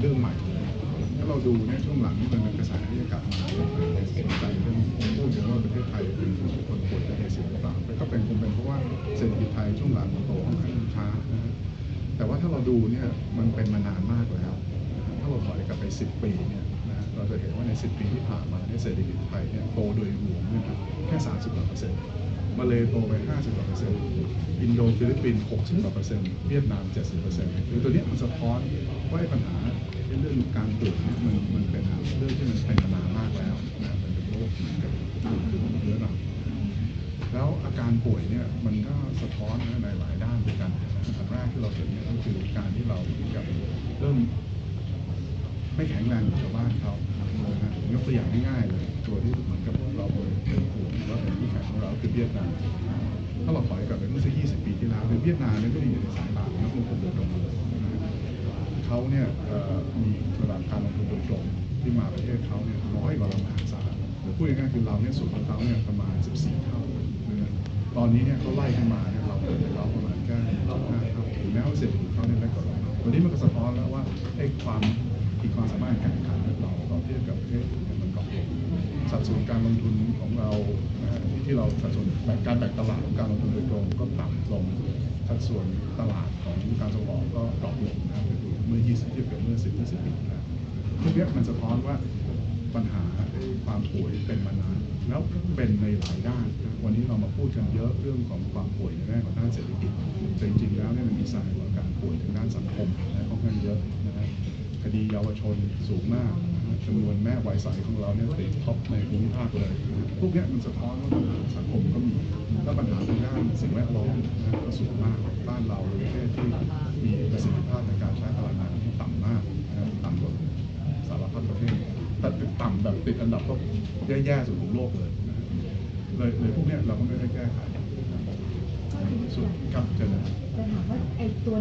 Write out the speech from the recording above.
เรื่องใหม่ถ้าเราดูเนี่ยช่วงหลังนี่มันเป็นกระแสที่กลับมาสนใจเรื่องพูดถึงว่าประเทศไทยเป็นคนป่วยจากเอเชียหรือเปล่าแต่ก็เป็นคงเป็นเพราะว่าเศรษฐกิจไทยช่วงหลังมันโตค่อนข้างช้านะฮะแต่ว่าถ้าเราดูเนี่ยมันเป็นมานานมากแล้วถ้าเราถอยกลับไป 10 ปีเนี่ยนะเราจะเห็นว่าใน 10 ปีที่ผ่านมาเนี่ยเศรษฐกิจไทยเนี่ยโตโดยรวมเนี่ยครับแค่ 30กว่าเปอร์เซ็นต์มาเลโตไป 50กว่าเปอร์เซ็นต์อินโดฟิลิปปินส์60กว่าเปอร์เซ็นต์เวียดนาม 70เปอร์เซ็นต์คือตัวเนี้ยมันสะท้อนว่าไอ้ปัญหา เรื่องการป่วยเนี่ยมันมันเป็นเรื่องที่มันเป็นมานามากแล้วนะมันเป็นโรคเหมือนกับเรื้อรังแล้วอาการป่วยเนี่ยมันก็สะท้อนในหลายด้านด้วยกันอันแรกที่เราเห็นเนี่ยก็คือการที่เราเหมือนกับเริ่มไม่แข็งแรงอนชาวบ้านเขายกตัวอย่างง่ายๆเลยตัวที่เหมือนกับเราเป็นกลุ่มว่าเป็นที่แข่งของเราคือเวียดนามถ้าเราถอยกลับไปเมื่อสัก20 ปีที่แล้วในเวียดนามเนี่ยก็อยู่ในสายตาของนักลงทุนโดยตรงเลย เขาเนี่ยมีระดับการลงทุนโดยตรงที่มาประเทศเขาเนี่ยน้อยกว่าเรามหาศาลหรือพูดง่ายๆคือเราเนี่ยสูงกว่าเขาเนี่ยประมาณ 14 เท่าตอนนี้เนี่ยเขาไล่ขึ้นมาเนี่ยเราเกิดจากเขาประมาณแค่5เท่าถึงแม้ว่าเศรษฐกิจเขาเนี่ยเล็กกว่าเราวันนี้มันก็สะท้อนแล้วว่าไอ้ความขีดความสามารถการแข่งขันของเราเราเทียบกับประเทศอื่นมันก็สัดส่วนการลงทุนของเราที่เราสัดส่วนแบ่งการแบ่งตลาดของการลงทุนโดยตรงก็ต่ำลงสัดส่วนตลาดของการ 20เทียบกับเมื่อ10 20ปีแล้วพวกนี้มันสะท้อนว่าปัญหาความป่วยเป็นมานาน แล้วเป็นในหลายด้าน วันนี้เรามาพูดกันเยอะเรื่องของความป่วยในแง่ของด้านเศรษฐกิจแต่จริงๆแล้วเนี่ยมันมีสายของการป่วยทางด้านสังคมนะค่อนข้างเยอะนะฮะคดีเยาวชนสูงมากจำนวนแม่วัยใสของเราเนี่ยติดท็อปในภูมิภาคเลย พวกนี้มันสะท้อนว่าปัญหาสังคมก็มีแล้วปัญหาทางด้านสิ่งแวดล้อมก็สูงมากบ้านเราเป็น แบบติดอันดับก็แย่ๆสุดของโลกเลยนะฮะเลยเลยพวกเนี้ยเราก็ไม่ได้แก้ไขนะส่วนครับเจริญ จะถามว่าไอ้ตัว